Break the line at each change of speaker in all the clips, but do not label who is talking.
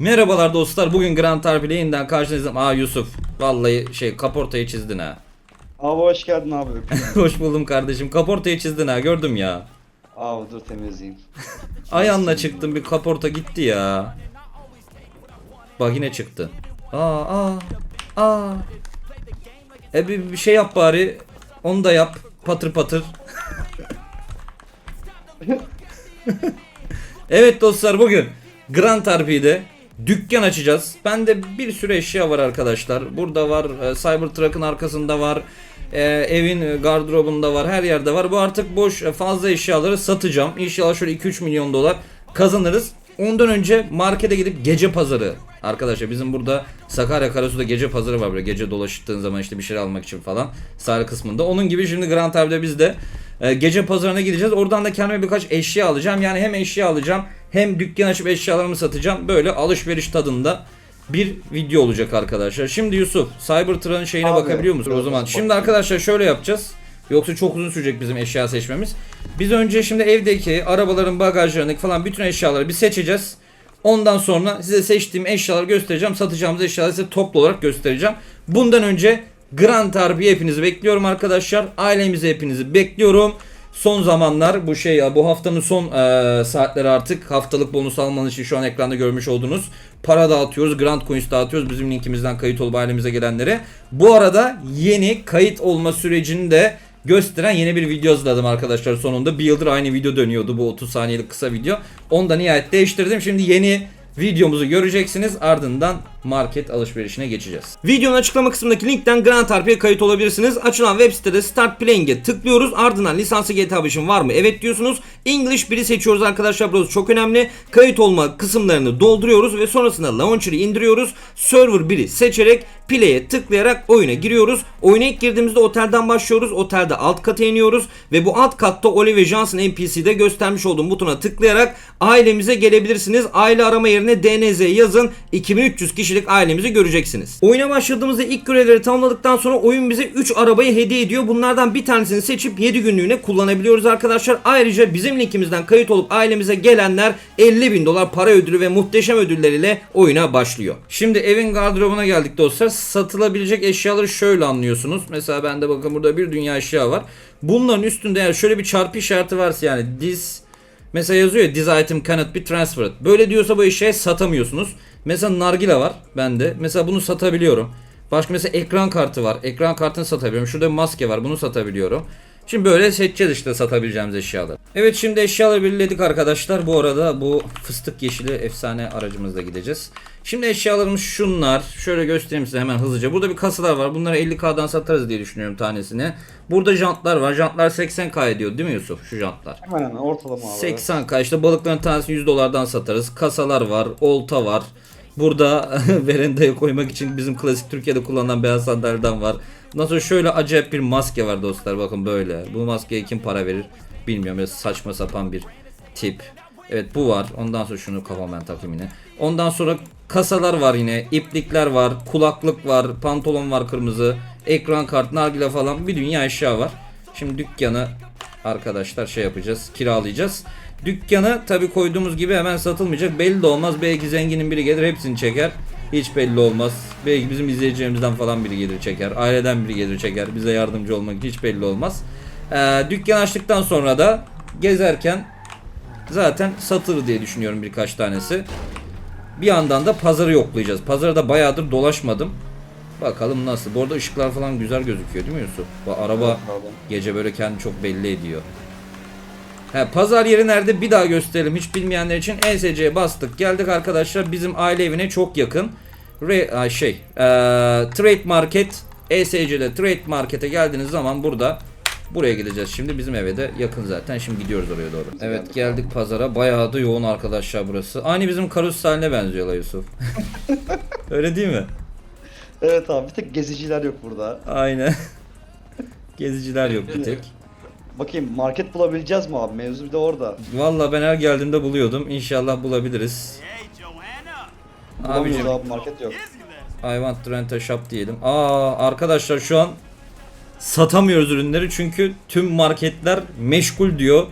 Merhabalar dostlar. Bugün Grand Tarp ile yeniden karşınızdayım. Aa Yusuf. Vallahi şey kaportayı çizdin ha.
Abi hoş geldin abi.
Hoş buldum kardeşim. Kaportayı çizdin ha. Gördüm ya.
abi dur temizleyeyim.
Ayağınla çıktım bir kaporta gitti ya. Bak yine çıktı. Aa aa aa. E bir, bir şey yap bari. Onu da yap. Patır patır. evet dostlar bugün Grand RP'de dükkan açacağız. Bende bir sürü eşya var arkadaşlar. Burada var, e, Cybertruck'ın arkasında var. e, evin gardırobunda var, her yerde var. Bu artık boş e, fazla eşyaları satacağım. İnşallah şöyle 2-3 milyon dolar kazanırız. Ondan önce markete gidip gece pazarı Arkadaşlar bizim burada Sakarya Karasu'da gece pazarı var böyle gece dolaştığın zaman işte bir şeyler almak için falan sahil kısmında. Onun gibi şimdi Grand Harbi'de biz de e, gece pazarına gideceğiz. Oradan da kendime birkaç eşya alacağım. Yani hem eşya alacağım hem dükkan açıp eşyalarımı satacağım. Böyle alışveriş tadında bir video olacak arkadaşlar. Şimdi Yusuf Cybertruck'ın şeyine
Abi,
bakabiliyor musun o zaman? Şimdi arkadaşlar şöyle yapacağız. Yoksa çok uzun sürecek bizim eşya seçmemiz. Biz önce şimdi evdeki arabaların bagajlarındaki falan bütün eşyaları bir seçeceğiz. Ondan sonra size seçtiğim eşyaları göstereceğim. Satacağımız eşyaları size toplu olarak göstereceğim. Bundan önce Grand Harbiye hepinizi bekliyorum arkadaşlar. Ailemizi hepinizi bekliyorum. Son zamanlar bu şey bu haftanın son eee, saatleri artık haftalık bonus almanız için şu an ekranda görmüş olduğunuz para dağıtıyoruz. Grand Coins dağıtıyoruz bizim linkimizden kayıt olup ailemize gelenlere. Bu arada yeni kayıt olma sürecini de gösteren yeni bir video hazırladım arkadaşlar sonunda. Bir yıldır aynı video dönüyordu bu 30 saniyelik kısa video. Onu da nihayet değiştirdim. Şimdi yeni videomuzu göreceksiniz. Ardından market alışverişine geçeceğiz. Videonun açıklama kısmındaki linkten Grand Tarp'e kayıt olabilirsiniz. Açılan web sitede Start Playing'e tıklıyoruz. Ardından lisanslı GTA 5'in var mı? Evet diyorsunuz. English 1'i seçiyoruz arkadaşlar. Burası çok önemli. Kayıt olma kısımlarını dolduruyoruz ve sonrasında Launcher'ı indiriyoruz. Server 1'i seçerek Play'e tıklayarak oyuna giriyoruz. Oyuna ilk girdiğimizde otelden başlıyoruz. Otelde alt kata iniyoruz ve bu alt katta Oliver Johnson NPC'de göstermiş olduğum butona tıklayarak ailemize gelebilirsiniz. Aile arama yerine DNZ yazın. 2300 kişilik ailemizi göreceksiniz. Oyuna başladığımızda ilk görevleri tamamladıktan sonra oyun bize 3 arabayı hediye ediyor. Bunlardan bir tanesini seçip 7 günlüğüne kullanabiliyoruz arkadaşlar. Ayrıca bizim linkimizden kayıt olup ailemize gelenler 50 bin dolar para ödülü ve muhteşem ödülleriyle oyuna başlıyor. Şimdi evin gardırobuna geldik dostlar. Satılabilecek eşyaları şöyle anlıyorsunuz. Mesela bende bakın burada bir dünya eşya var. Bunların üstünde eğer şöyle bir çarpı işareti varsa yani this Mesela yazıyor ya this item cannot be transferred. Böyle diyorsa bu eşyayı satamıyorsunuz. Mesela nargile var bende. Mesela bunu satabiliyorum. Başka mesela ekran kartı var. Ekran kartını satabiliyorum. Şurada maske var. Bunu satabiliyorum. Şimdi böyle seçeceğiz işte satabileceğimiz eşyaları. Evet şimdi eşyaları belirledik arkadaşlar. Bu arada bu fıstık yeşili efsane aracımızla gideceğiz. Şimdi eşyalarımız şunlar. Şöyle göstereyim size hemen hızlıca. Burada bir kasalar var. Bunları 50k'dan satarız diye düşünüyorum tanesini. Burada jantlar var. Jantlar 80k ediyor değil mi Yusuf? Şu jantlar.
Hemen hemen ortalama abi.
80k işte balıkların tanesini 100 dolardan satarız. Kasalar var, olta var. Burada verendaya koymak için bizim klasik Türkiye'de kullanılan beyaz sandalyeden var. Ondan sonra şöyle acayip bir maske var dostlar bakın böyle. Bu maskeye kim para verir bilmiyorum. Böyle saçma sapan bir tip. Evet bu var. Ondan sonra şunu kafama ben takayım yine. Ondan sonra kasalar var yine. iplikler var. Kulaklık var. Pantolon var kırmızı. Ekran kart, nargile falan. Bir dünya eşya var. Şimdi dükkanı arkadaşlar şey yapacağız. Kiralayacağız. Dükkanı tabi koyduğumuz gibi hemen satılmayacak. Belli de olmaz. Belki zenginin biri gelir hepsini çeker. Hiç belli olmaz. Belki bizim izleyicilerimizden falan biri gelir çeker. Aileden biri gelir çeker. Bize yardımcı olmak hiç belli olmaz. Ee, dükkan açtıktan sonra da gezerken zaten satılır diye düşünüyorum birkaç tanesi. Bir yandan da pazarı yoklayacağız. Pazarda bayağıdır dolaşmadım. Bakalım nasıl. Bu arada ışıklar falan güzel gözüküyor değil mi Yusuf? Bu araba
Evet
gece böyle kendini çok belli ediyor. He, pazar yeri nerede bir daha gösterelim hiç bilmeyenler için ESC'ye bastık geldik arkadaşlar bizim aile evine çok yakın Re, şey e, Trade Market ESC'de Trade Market'e geldiğiniz zaman burada buraya gideceğiz şimdi bizim eve de yakın zaten şimdi gidiyoruz oraya doğru. Evet geldik pazara bayağı da yoğun arkadaşlar burası aynı bizim Karus haline benziyor la Yusuf. Öyle değil mi?
Evet abi bir tek geziciler yok burada.
Aynen. Geziciler yok bir tek.
Bakayım market bulabileceğiz mi abi? Mevzu bir de orada.
Valla ben her geldiğimde buluyordum. İnşallah bulabiliriz.
Bulamıyoruz
Abicim
abi market yok.
I want to rent a shop diyelim. Aa arkadaşlar şu an satamıyoruz ürünleri çünkü tüm marketler meşgul diyor.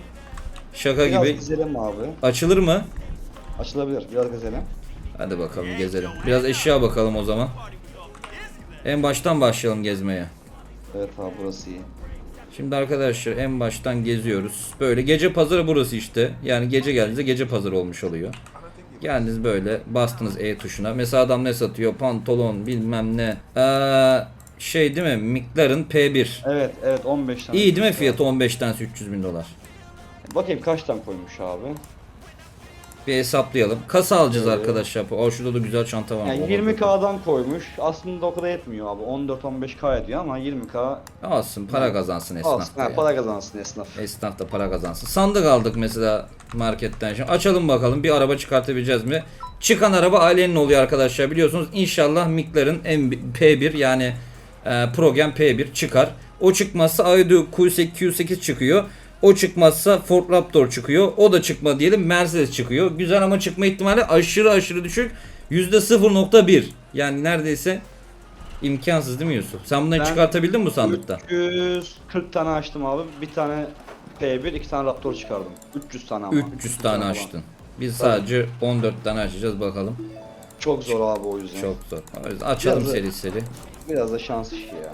Şaka
Biraz
gibi.
gezelim abi.
Açılır mı?
Açılabilir. Biraz gezelim.
Hadi bakalım gezelim. Biraz eşya bakalım o zaman. En baştan başlayalım gezmeye.
Evet abi burası iyi.
Şimdi arkadaşlar en baştan geziyoruz. Böyle gece pazarı burası işte. Yani gece geldiğinizde gece pazarı olmuş oluyor. Geldiniz böyle bastınız E tuşuna. Mesela adam ne satıyor? Pantolon bilmem ne. Ee, şey değil mi? McLaren P1.
Evet evet 15 tane.
İyi değil mi fiyatı 15'ten 300 bin dolar.
Bakayım kaç tane koymuş abi.
Bir hesaplayalım. Kasa alacağız
Evet.
arkadaşlar. Aa şurada da güzel çanta var.
Yani
Ona
20k'dan koymuş. Aslında o kadar etmiyor abi. 14-15k ediyor ama 20k
bakalım. Alsın para kazansın esnaf.
alsın.
da
Ha,
ya.
para kazansın esnaf.
Esnaf da para kazansın. Sandık aldık mesela marketten. Şimdi açalım bakalım bir araba çıkartabileceğiz mi? Çıkan araba ailenin oluyor arkadaşlar biliyorsunuz. İnşallah McLaren M- P1 yani e, Progen P1 çıkar. O çıkmazsa Audi Q8, Q8 çıkıyor. O çıkmazsa Ford Raptor çıkıyor. O da çıkma diyelim Mercedes çıkıyor. Güzel ama çıkma ihtimali aşırı aşırı düşük. %0.1 yani neredeyse imkansız değil mi Yusuf? Sen bunları
Ben-
çıkartabildin mi bu sandıkta?
340 tane açtım abi. Bir tane P1, iki tane Raptor çıkardım. 300 tane ama.
300 tane
falan.
açtın. Biz sadece 14 tane açacağız bakalım.
Çok zor abi o yüzden.
Çok zor. O yüzden Açalım
Biraz da-
seri seri.
Biraz da şans işi ya.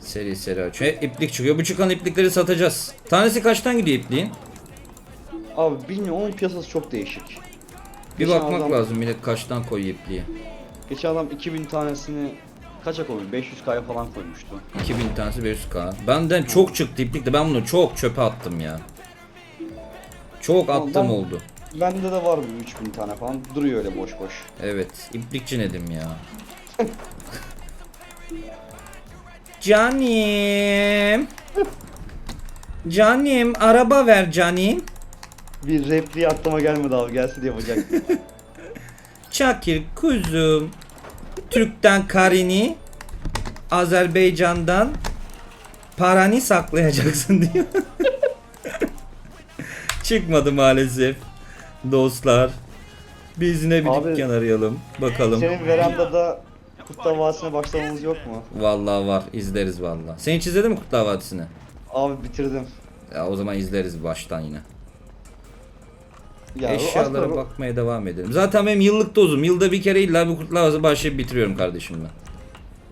Seri seri açıyor. Hep iplik çıkıyor. Bu çıkan iplikleri satacağız. Tanesi kaçtan gidiyor ipliğin?
Abi bilmiyorum onun piyasası çok değişik.
Bir
Geçen
bakmak
adam-
lazım millet kaçtan koyuyor ipliği.
Geçen adam 2000 tanesini kaça koymuş? 500k'ya falan koymuştu.
2000 tanesi 500k. Benden çok çıktı iplik de ben bunu çok çöpe attım ya. Çok attım
ben-
oldu.
Bende de var bir 3000 tane falan. Duruyor öyle boş boş.
Evet, iplikçi nedim ya. Canim. Canim, araba ver canim.
Bir repliği aklıma gelmedi abi. Gelsin diye yapacak.
Çakir kuzum. Türk'ten karini, Azerbaycan'dan paranı saklayacaksın diyor. Çıkmadı maalesef. Dostlar. Biz yine bir
Abi,
dükkan arayalım. Bakalım.
Senin verandada Kurtlar Vadisi'ne başlamamız yok mu?
Vallahi var. izleriz vallahi. Sen hiç izledin mi Kurtlar Vadisi'ni?
Abi bitirdim.
Ya o zaman izleriz baştan yine.
Ya,
Eşyalara
aslında-
bakmaya devam edelim. Zaten benim yıllık dozum. Yılda bir kere illa bir Kurtlar Vadisi başlayıp bitiriyorum kardeşim ben.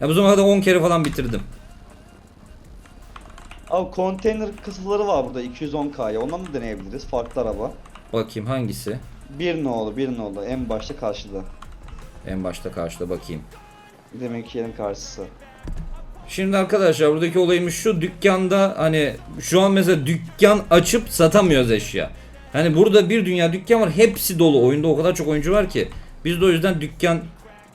Ya bu zamana kadar 10 kere falan bitirdim.
Abi konteyner kasaları var burada 210k'ya. Ondan da deneyebiliriz. Farklı araba.
Bakayım hangisi?
Bir nolu, bir nolu. En başta karşıda.
En başta karşıda bakayım.
Demek ki yerin karşısı.
Şimdi arkadaşlar buradaki olayımız şu dükkanda hani şu an mesela dükkan açıp satamıyoruz eşya. Hani burada bir dünya dükkan var hepsi dolu oyunda o kadar çok oyuncu var ki. Biz de o yüzden dükkan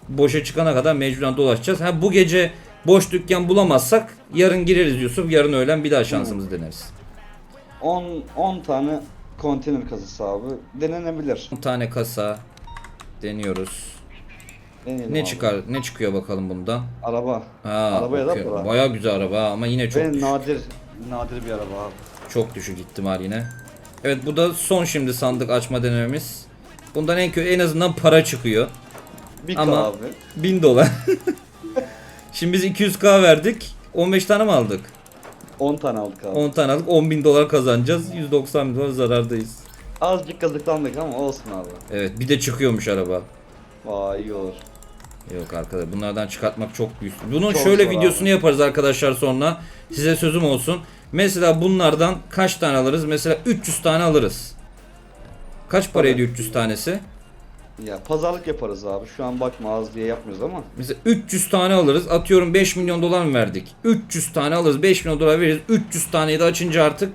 boşa çıkana kadar mecburen dolaşacağız. Ha bu gece boş dükkan bulamazsak yarın gireriz Yusuf yarın öğlen bir daha şansımızı deneriz.
10 10 tane konteyner kasası abi. Denenebilir.
10 tane kasa deniyoruz.
Deneyelim
Ne
abi.
çıkar ne çıkıyor bakalım bundan?
Araba.
Ha,
Arabaya da
okey.
para.
Bayağı güzel araba ama yine çok
Ve
düşük.
nadir nadir bir araba abi.
Çok düşük ihtimal yine. Evet bu da son şimdi sandık açma denememiz. Bundan en kötü en azından para çıkıyor.
Bir
Ama...
abi.
1000 dolar. şimdi biz 200k verdik. 15 tane mi aldık?
10 tane aldık abi.
10 tane aldık. 10 bin dolar kazanacağız. 190 bin dolar zarardayız.
Azıcık kazıklandık ama olsun abi.
Evet bir de çıkıyormuş araba.
Vay iyi olur.
Yok arkadaşlar bunlardan çıkartmak çok büyük. Bunun
Çok
şöyle videosunu
abi.
yaparız arkadaşlar sonra. Size sözüm olsun. Mesela bunlardan kaç tane alırız? Mesela 300 tane alırız. Kaç para ediyor 300 tanesi?
Ya pazarlık yaparız abi. Şu an bakma az diye yapmıyoruz ama.
Mesela 300 tane alırız. Atıyorum 5 milyon dolar mı verdik? 300 tane alırız. 5 milyon dolar veririz. 300 taneyi de açınca artık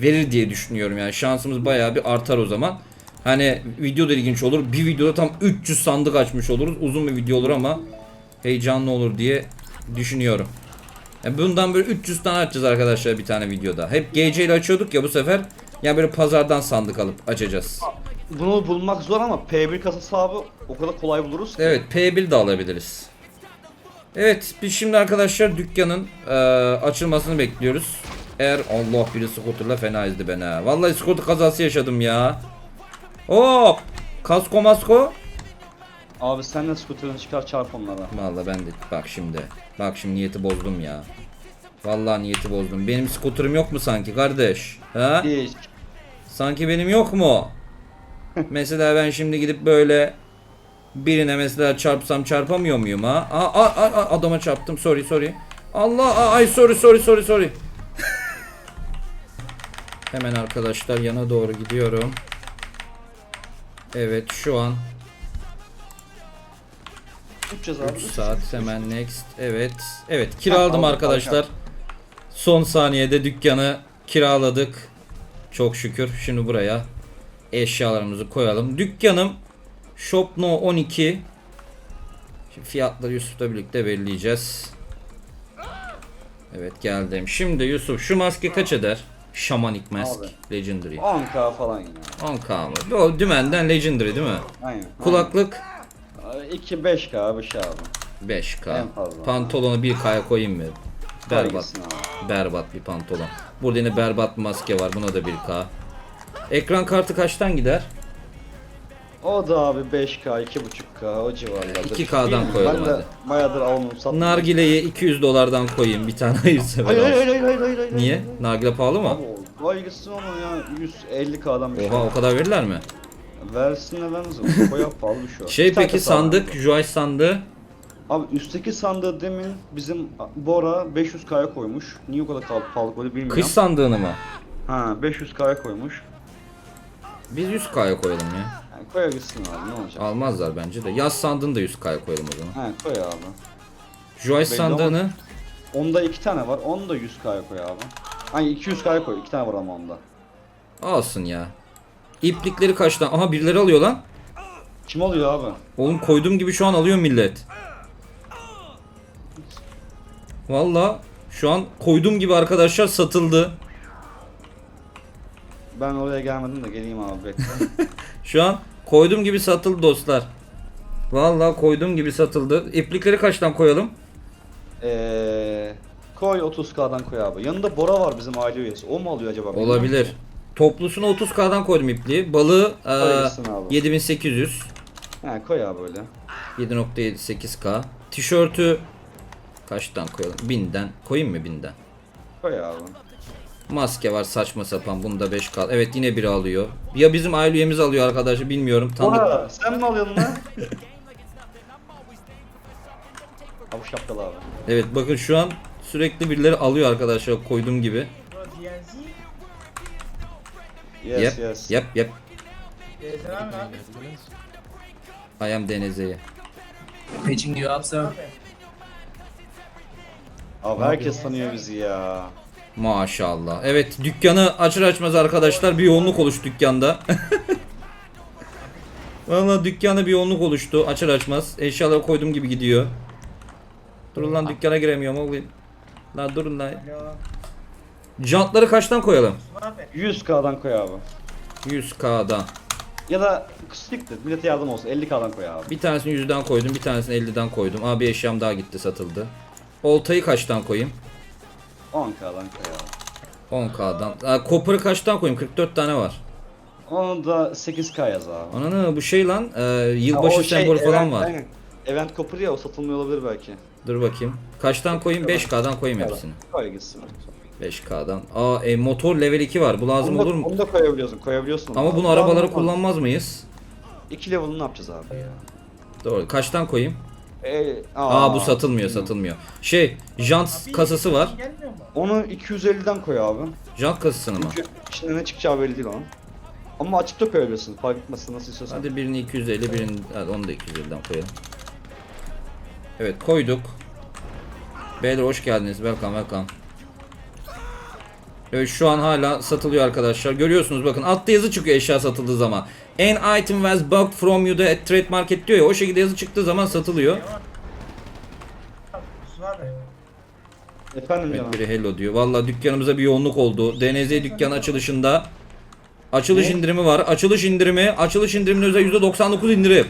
verir diye düşünüyorum. Yani şansımız bayağı bir artar o zaman. Hani video da ilginç olur. Bir videoda tam 300 sandık açmış oluruz. Uzun bir video olur ama heyecanlı olur diye düşünüyorum. Yani bundan böyle 300 tane açacağız arkadaşlar bir tane videoda. Hep GC ile açıyorduk ya bu sefer. Yani böyle pazardan sandık alıp açacağız.
Bunu bulmak zor ama P1 kasası abi o kadar kolay buluruz ki.
Evet P1 de alabiliriz. Evet biz şimdi arkadaşlar dükkanın eee, açılmasını bekliyoruz. Eğer Allah biri scooterla fena ezdi beni ha. Vallahi scooter kazası yaşadım ya. Hop! Kasko masko.
Abi sen de skuterini çıkar çarp onlara.
Vallahi ben de bak şimdi. Bak şimdi niyeti bozdum ya. Vallahi niyeti bozdum. Benim scooter'ım yok mu sanki kardeş? Ha?
Hiç.
Sanki benim yok mu? Mesela ben şimdi gidip böyle birine mesela çarpsam çarpamıyor muyum ha? Aa, aa, aa, adama çarptım. Sorry sorry. Allah aa, ay sorry sorry sorry sorry. Hemen arkadaşlar yana doğru gidiyorum. Evet şu an
Uçacağız abi.
3 saat hemen next. Evet. Evet kiraladım
aldım,
arkadaşlar. Son saniyede dükkanı kiraladık. Çok şükür. Şimdi buraya eşyalarımızı koyalım. Dükkanım Shop No 12. Şimdi fiyatları Yusuf'la birlikte belirleyeceğiz. Evet geldim. Şimdi Yusuf şu maske kaç eder? Shamanik Mask.
Abi.
Legendary.
10k falan yine.
10k mı? O dümenden Legendary değil mi?
Aynen.
Kulaklık
2 5k bir şey abi.
5k.
En fazla.
Pantolonu 1k'ya koyayım mı? Berbat. Berbat bir pantolon. Burada yine berbat maske var. Buna da 1k. Ekran kartı kaçtan gider?
O da abi 5k 2.5k o civarlarda.
2K'dan
Bilmiyorum,
koyalım
ben de
hadi.
bayağıdır almam satmam.
Nargileyi 200 dolardan koyayım. Bir tane
Hayır hayır
alsın.
hayır hayır hayır. hayır,
Niye?
hayır.
Nargile pahalı mı?
Abi vay gitsin ama ya 150k'dan bir şey.
Oha o kadar verirler mi?
Versin ne vermez Baya pahalı bir şey.
Şey
Bir tane
peki
sağlam.
sandık, Joy sandığı.
Abi üstteki sandığı demin bizim Bora 500k'ya koymuş. Niye o kadar pahalı, pahalı koydu bilmiyorum.
Kış sandığını mı?
Ha 500k'ya koymuş.
Biz 100k'ya koyalım ya.
Yani gitsin abi ne olacak?
Almazlar bence de. Yaz sandığını da 100k'ya koyalım o zaman.
Ha koy abi.
Joy
Belli
sandığını
Onda iki tane var. Onu da 100k'ya koy abi. Hani 200k'ya koy. iki tane var ama onda.
alsın ya. İplikleri kaçtan? Aha birileri alıyor lan.
Kim oluyor abi?
Oğlum koyduğum gibi şu an alıyor millet. Valla şu an koyduğum gibi arkadaşlar satıldı.
Ben oraya gelmedim de geleyim abi bekle.
Şu an koyduğum gibi satıldı dostlar. Valla koyduğum gibi satıldı. İplikleri kaçtan koyalım?
Eee koy 30k'dan koy abi. Yanında Bora var bizim aile üyesi. O mu alıyor acaba?
Olabilir. Toplusuna 30k'dan koydum ipliği. Balığı
Koy
eee,
gitsin abi.
7800.
He koy abi öyle.
7.78k. Tişörtü kaçtan koyalım? 1000'den. Koyayım mı 1000'den?
Koy abi.
Maske var saçma sapan. Bunda 5k. Evet yine biri alıyor. Ya bizim aile üyemiz alıyor arkadaşlar bilmiyorum. Tanıdık.
Bora sen mi alıyorsun lan? abi şapkalı abi.
Evet bakın şu an sürekli birileri alıyor arkadaşlar koyduğum gibi.
Yes
yep,
yes.
yep, yep. I am DNZ'ye.
Pitching you up, sir.
Abi herkes tanıyor bizi ya.
Maşallah. Evet dükkanı açır açmaz arkadaşlar bir yoğunluk oluştu dükkanda. Valla dükkanda bir yoğunluk oluştu açır açmaz. Eşyaları koyduğum gibi gidiyor. Durun lan dükkana giremiyorum oğlum. Lan durun lan. Jantları kaçtan koyalım?
100k'dan koy abi.
100k'dan.
Ya da siktir millete yardım olsun 50k'dan koy abi.
Bir tanesini 100'den koydum, bir tanesini 50'den koydum. Abi eşyam daha gitti satıldı. Oltayı kaçtan koyayım?
10k'dan koy abi.
10k'dan. Aa, Copper'ı kaçtan koyayım? 44 tane var.
Onu da 8k yaz abi.
Ananı bu şey lan. e, yılbaşı
şey,
sembolü falan
event-
var.
aynen. Event kopur ya o satılmıyor olabilir belki.
Dur bakayım. Kaçtan koyayım? 5K'dan koyayım hepsini.
Koy gitsin.
5K'dan. Aa e, motor level 2 var. Bu lazım
onu, da,
olur mu?
onu da koyabiliyorsun, koyabiliyorsun. onu.
Ama bunu
normal.
kullanmaz mıyız?
İki level'ını ne yapacağız abi ya?
Doğru. Kaçtan koyayım?
Ee,
Aa, bu satılmıyor, satılmıyor. Şey, jant kasası var.
Onu 250'den koy abi.
Jant kasasını mı?
Çünkü içinde ne çıkacağı belli değil onun. Ama açıp da koyabilirsin. Fark etmezsin nasıl istiyorsan.
Hadi birini 250, birini hadi onu da 250'den koyalım. Evet, koyduk. Beyler hoş geldiniz. Welcome, welcome. Evet şu an hala satılıyor arkadaşlar. Görüyorsunuz bakın altta yazı çıkıyor eşya satıldığı zaman. An item was bought from you at trade market diyor ya o şekilde yazı çıktığı zaman satılıyor.
Efendim
Evet
canım.
biri hello diyor. Valla dükkanımıza bir yoğunluk oldu. DNZ dükkan açılışında açılış indirimi var. Açılış indirimi, açılış indirimine özel %99 indirim.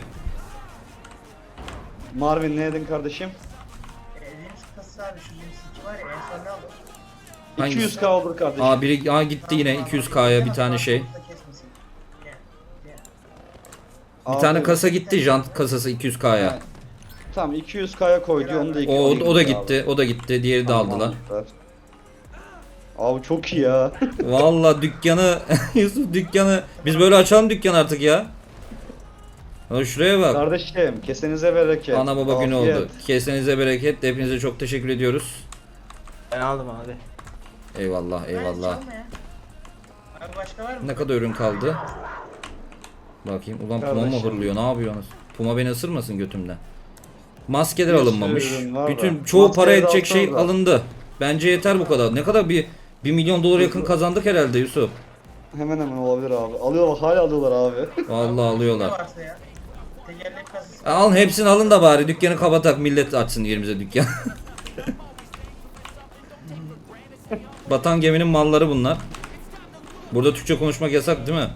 Marvin ne dedin kardeşim?
Hangisi?
200k olur kardeşim.
Aa biri aa gitti yine 200k'ya bir tane şey. Bir
Abi,
tane kasa gitti jant kasası 200k'ya.
Evet. Tamam 200k'ya koy diyor onu da iki-
O, o da
abi.
gitti. O da gitti. Diğeri de aldılar.
Abi çok iyi ya.
Valla dükkanı Yusuf dükkanı biz böyle açalım dükkan artık ya. Lan şuraya bak.
Kardeşim kesenize bereket.
Ana baba günü
Afiyet.
oldu. Kesenize bereket. Hepinize çok teşekkür ediyoruz.
Ben aldım abi.
Eyvallah eyvallah.
Abi başka var mı?
Ne kadar ürün kaldı? Bakayım. Ulan Puma mı
Kardeşim.
hırlıyor? Ne yapıyorsunuz? Puma beni ısırmasın götümden. Maskeler
Bir sürü
alınmamış.
ürün var da.
Bütün çoğu para
Maskeleri
edecek şey
alsanıza.
alındı. Bence yeter bu kadar. Ne kadar bir 1 milyon dolar yakın kazandık herhalde Yusuf.
Hemen hemen olabilir abi. Alıyorlar hala alıyorlar abi.
Vallahi
Ne
alıyorlar.
varsa ya. Tekerlek kasası.
Alın hepsini alın da bari dükkanı kapatak millet açsın yerimize dükkan. Batan geminin malları bunlar. Burada Türkçe konuşmak yasak değil mi?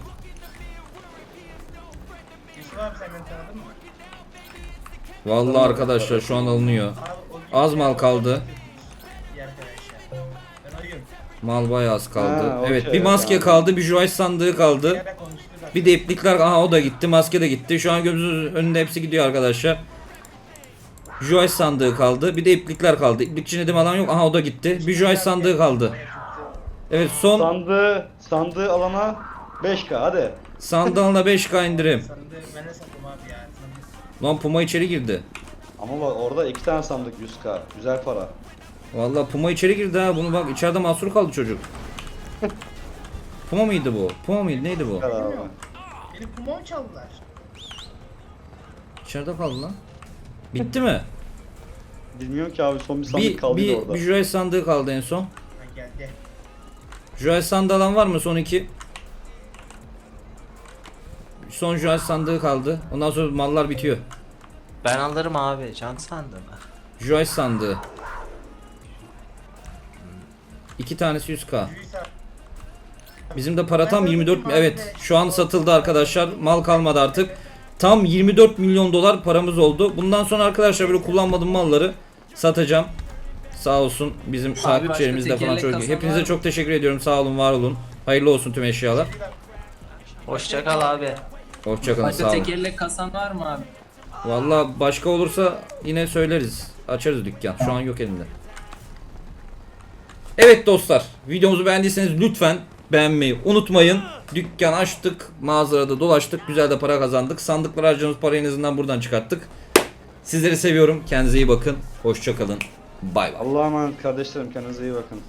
Vallahi arkadaşlar şu an alınıyor. Az mal kaldı. Mal bayağı az kaldı.
Ha,
evet
okey,
bir maske
tamam.
kaldı, bir juice sandığı kaldı. Bir de iplikler aha o da gitti, maske de gitti. Şu an gözümüzün önünde hepsi gidiyor arkadaşlar. Juice sandığı kaldı, bir de iplikler kaldı. İplikçi nedim alan yok. Aha o da gitti. Bir juice sandığı kaldı. Evet son
Sandığı, sandığı alana 5k hadi.
sandalına 5k indirim.
Sandığı ben de sattım abi ya. Sandığı.
Lan Puma içeri girdi.
Ama bak orada iki tane sandık 100k. Güzel para.
Vallahi Puma içeri girdi ha. Bunu bak içeride mahsur kaldı çocuk. Puma mıydı bu? Puma mıydı? Neydi bu?
Güzel abi.
Benim kumon çaldılar.
İçeride kaldı lan. Bitti mi?
Bilmiyorum ki abi son bir sandık
Bir,
kaldı
bir,
orada.
bir Juice sandığı kaldı en son.
Geldi.
Juice sandığı alan var mı son iki? Son Juice sandığı kaldı. Ondan sonra mallar bitiyor.
Ben alırım abi. Can sandım.
Juice sandığı. İki tanesi 100k.
Yusuf abi.
Bizim de para tam 24 mi- Evet şu an satıldı arkadaşlar. Mal kalmadı artık. Tam 24 milyon dolar paramız oldu. Bundan sonra arkadaşlar böyle kullanmadığım malları satacağım. Sağ olsun bizim takipçilerimiz de
başka
falan çok iyi. Hepinize çok teşekkür ediyorum. Sağ olun, var olun. Hayırlı olsun tüm eşyalar.
Hoşça kal abi.
Hoşçakalın,
Başka
sağ olun.
tekerlek kasan var mı abi?
Valla başka olursa yine söyleriz. Açarız dükkan. Şu an yok elimde. Evet dostlar. Videomuzu beğendiyseniz lütfen beğenmeyi unutmayın. Dükkan açtık. Mağazada dolaştık. Güzel de para kazandık. Sandıklara harcadığımız parayı en azından buradan çıkarttık. Sizleri seviyorum. Kendinize iyi bakın. Hoşçakalın. Bay bay.
Allah'a emanet kardeşlerim kendinize iyi bakın.